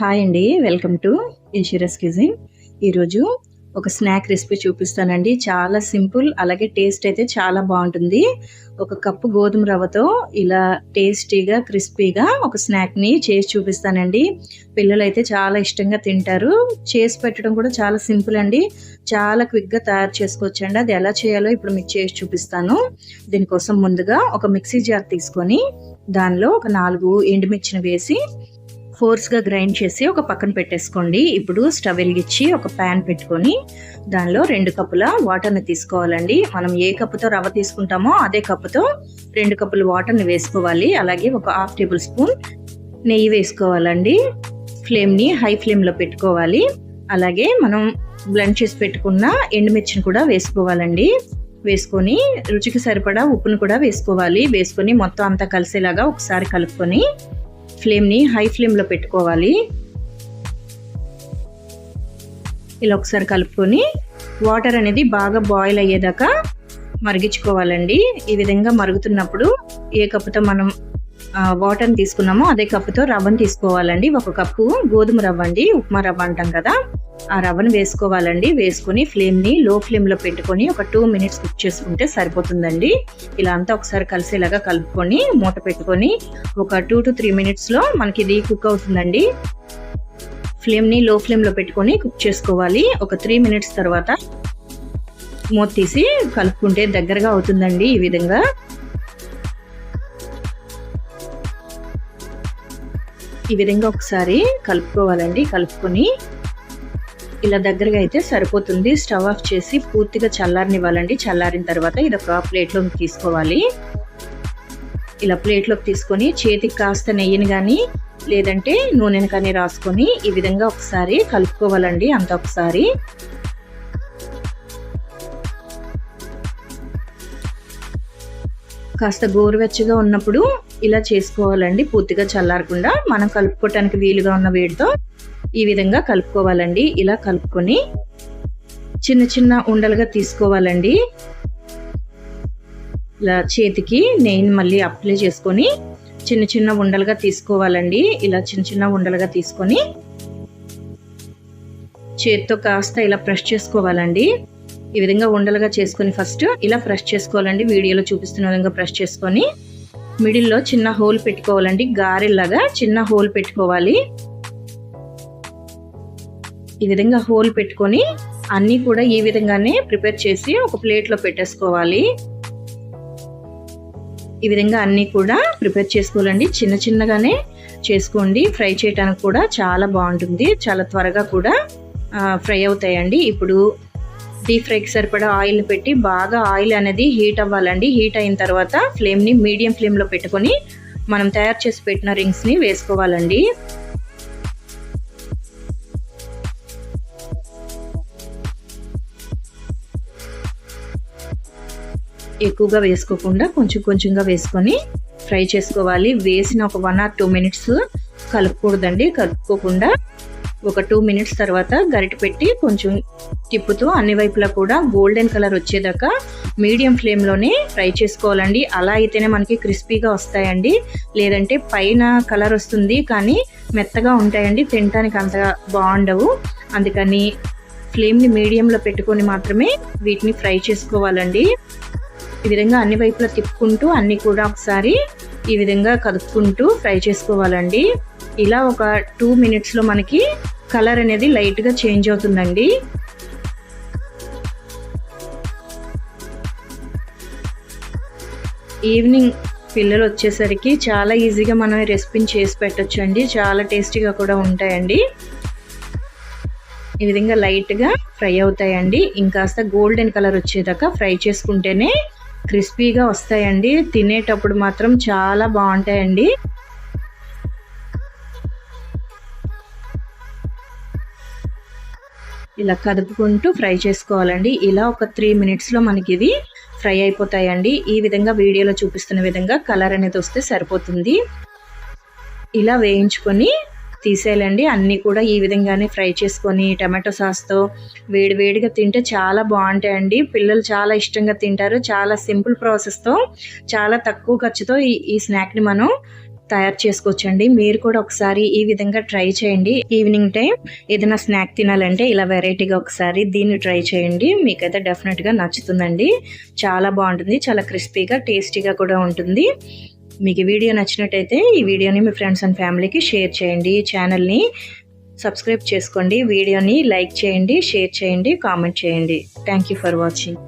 Hi అండి welcome to insurance క్యూజింగ్ ఈరోజు ఒక స్నాక్ రెసిపీ చూపిస్తానండి. చాలా సింపుల్ అలాగే టేస్ట్ అయితే చాలా బాగుంటుంది. ఒక కప్పు గోధుమ రవ్వతో ఇలా టేస్టీగా క్రిస్పీగా ఒక స్నాక్ని చేసి చూపిస్తానండి. పిల్లలు అయితే చాలా ఇష్టంగా తింటారు. చేసి పెట్టడం కూడా చాలా సింపుల్ అండి. చాలా క్విక్గా తయారు చేసుకోవచ్చు అండి అది ఎలా చేయాలో ఇప్పుడు మీకు చేసి చూపిస్తాను. దీనికోసం ముందుగా ఒక మిక్సీ జార్ తీసుకొని దానిలో ఒక నాలుగు ఎండుమిర్చిని వేసి ఫోర్స్గా గ్రైండ్ చేసి ఒక పక్కన పెట్టేసుకోండి. ఇప్పుడు స్టవ్ వెలిగించి ఒక ప్యాన్ పెట్టుకొని దానిలో రెండు కప్పుల వాటర్ని తీసుకోవాలండి. మనం ఏ కప్పుతో రవ్వ తీసుకుంటామో అదే కప్పుతో రెండు కప్పుల వాటర్ని వేసుకోవాలి. అలాగే ఒక హాఫ్ టేబుల్ స్పూన్ నెయ్యి వేసుకోవాలండి. ఫ్లేమ్ని హై ఫ్లేమ్లో పెట్టుకోవాలి. అలాగే మనం బ్లెండ్ చేసి పెట్టుకున్న ఎండుమిర్చిని కూడా వేసుకోవాలండి. వేసుకొని రుచికి సరిపడా ఉప్పును కూడా వేసుకోవాలి. వేసుకొని మొత్తం అంతా కలిసేలాగా ఒకసారి కలుపుకొని ఫ్లేమ్ని హై ఫ్లేమ్లో పెట్టుకోవాలి. ఇలా ఒకసారి కలుపుకొని వాటర్ అనేది బాగా బాయిల్ అయ్యేదాకా మరిగించుకోవాలండి. ఈ విధంగా మరుగుతున్నప్పుడు ఏ కప్పుతో మనం వాటర్ని తీసుకున్నామో. అదే కప్పుతో రవ్వను తీసుకోవాలండి. ఒక కప్పు గోధుమ రవ్వ అండి. ఉప్మా రవ్వ అంటాం కదా. ఆ రవ్వను వేసుకోవాలండి. వేసుకొని ఫ్లేమ్ని లో ఫ్లేమ్లో పెట్టుకొని ఒక టూ మినిట్స్ కుక్ చేసుకుంటే సరిపోతుందండి. ఇలా అంతా ఒకసారి కలిసేలాగా కలుపుకొని మూత పెట్టుకొని ఒక టూ టు త్రీ మినిట్స్లో మనకి ఇది కుక్ అవుతుందండి. ఫ్లేమ్ని లో ఫ్లేమ్లో పెట్టుకొని కుక్ చేసుకోవాలి. ఒక త్రీ మినిట్స్ తర్వాత మూత తీసి కలుపుకుంటే దగ్గరగా అవుతుందండి ఈ విధంగా. ఈ విధంగా ఒకసారి కలుపుకోవాలండి కలుపుకొని. ఇలా దగ్గరగా అయితే సరిపోతుంది. స్టవ్ ఆఫ్ చేసి పూర్తిగా చల్లారనివ్వాలండి. చల్లారిన తర్వాత ఇది ఒక ప్లేట్లోకి తీసుకోవాలి. ఇలా ప్లేట్లోకి తీసుకొని చేతికి కాస్త నెయ్యిని కానీ లేదంటే నూనెని కానీ రాసుకొని ఈ విధంగా ఒకసారి కలుపుకోవాలండి. అంత ఒకసారి. కాస్త గోరువెచ్చగా ఉన్నప్పుడు ఇలా చేసుకోవాలండి పూర్తిగా చల్లారకుండా. మనం కలుపుకోవటానికి వీలుగా ఉన్న వేడితో ఈ విధంగా కలుపుకోవాలండి. ఇలా కలుపుకొని చిన్న చిన్న ఉండలుగా తీసుకోవాలండి. ఇలా చేతికి నెయ్యిని మళ్ళీ అప్లై చేసుకొని చిన్న చిన్న ఉండలుగా తీసుకోవాలండి. ఇలా చిన్న చిన్న ఉండలుగా తీసుకొని చేతితో కాస్త ఇలా ప్రెస్ చేసుకోవాలండి. ఈ విధంగా ఉండలుగా చేసుకొని ఫస్ట్ ఇలా ప్రెస్ చేసుకోవాలండి. వీడియోలో చూపిస్తున్న విధంగా ప్రెస్ చేసుకొని మిడిల్లో చిన్న హోల్ పెట్టుకోవాలండి. గారెల్లాగా చిన్న హోల్ పెట్టుకోవాలి. ఈ విధంగా హోల్ పెట్టుకొని అన్నీ కూడా ఈ విధంగానే ప్రిపేర్ చేసి ఒక ప్లేట్లో పెట్టేసుకోవాలి. ఈ విధంగా అన్నీ కూడా ప్రిపేర్ చేసుకోవాలండి. చిన్న చిన్నగానే చేసుకోండి. ఫ్రై చేయడానికి కూడా చాలా బాగుంటుంది. చాలా త్వరగా కూడా ఫ్రై అవుతాయండి. ఇప్పుడు డీప్ ఫ్రైకి సరిపడా ఆయిల్ పెట్టి బాగా ఆయిల్ అనేది హీట్ అవ్వాలండి. హీట్ అయిన తర్వాత ఫ్లేమ్ని మీడియం ఫ్లేమ్లో పెట్టుకొని మనం తయారు చేసి పెట్టిన రింగ్స్ని వేసుకోవాలండి. ఎక్కువగా వేసుకోకుండా కొంచెం కొంచెంగా వేసుకొని ఫ్రై చేసుకోవాలి. వేసిన ఒక వన్ ఆర్ టూ మినిట్స్ కలుపుకూడదండి. కలుపుకోకుండా ఒక టూ మినిట్స్ తర్వాత గరిట పెట్టి కొంచెం తిప్పుతూ అన్ని వైపులా కూడా గోల్డెన్ కలర్ వచ్చేదాకా మీడియం ఫ్లేమ్లోనే ఫ్రై చేసుకోవాలండి. అలా అయితేనే మనకి క్రిస్పీగా వస్తాయండి. లేదంటే పైన కలర్ వస్తుంది కానీ మెత్తగా ఉంటాయండి. తినడానికి అంతగా బాగుండవు. అందుకని ఫ్లేమ్ని మీడియంలో పెట్టుకొని మాత్రమే వీటిని ఫ్రై చేసుకోవాలండి. ఈ విధంగా అన్ని వైపులా తిప్పుకుంటూ అన్నీ కూడా ఒకసారి ఈ విధంగా కదుపుకుంటూ ఫ్రై చేసుకోవాలండి. ఇలా ఒక టూ మినిట్స్లో మనకి కలర్ అనేది లైట్గా చేంజ్ అవుతుందండి. ఈవినింగ్ పిల్లలు వచ్చేసరికి చాలా ఈజీగా మనం రెసిపీని చేసి పెట్టచ్చు అండి. చాలా టేస్టీగా కూడా ఉంటాయండి. ఈ విధంగా లైట్గా ఫ్రై అవుతాయండి. ఇంకాస్త గోల్డెన్ కలర్ వచ్చేదాకా ఫ్రై చేసుకుంటేనే క్రిస్పీగా వస్తాయండి. తినేటప్పుడు మాత్రం చాలా బాగుంటాయండి. ఇలా కదుపుకుంటూ ఫ్రై చేసుకోవాలండి. ఇలా ఒక త్రీ మినిట్స్లో మనకి ఇది ఫ్రై అయిపోతాయండి. ఈ విధంగా వీడియోలో చూపిస్తున్న విధంగా కలర్ అనేది వస్తే సరిపోతుంది. ఇలా వేయించుకొని తీసేయాలండి. అన్నీ కూడా ఈ విధంగానే ఫ్రై చేసుకొని టమాటో సాస్తో వేడివేడిగా తింటే చాలా బాగుంటాయండి. పిల్లలు చాలా ఇష్టంగా తింటారు. చాలా సింపుల్ ప్రాసెస్తో చాలా తక్కువ ఖర్చుతో ఈ ఈ స్నాక్ని మనం తయారు చేసుకోవచ్చండి. మీరు కూడా ఒకసారి ఈ విధంగా ట్రై చేయండి. ఈవినింగ్ టైం ఏదైనా స్నాక్ తినాలంటే ఇలా వెరైటీగా ఒకసారి దీన్ని ట్రై చేయండి. మీకైతే డెఫినెట్గా నచ్చుతుందండి. చాలా బాగుంటుంది. చాలా క్రిస్పీగా టేస్టీగా కూడా ఉంటుంది. మీకు వీడియో నచ్చినట్టయితే ఈ వీడియోని మీ ఫ్రెండ్స్ అండ్ ఫ్యామిలీకి షేర్ చేయండి. ఛానల్ని సబ్స్క్రైబ్ చేసుకోండి. వీడియోని లైక్ చేయండి షేర్ చేయండి కామెంట్ చేయండి. Thank you for watching.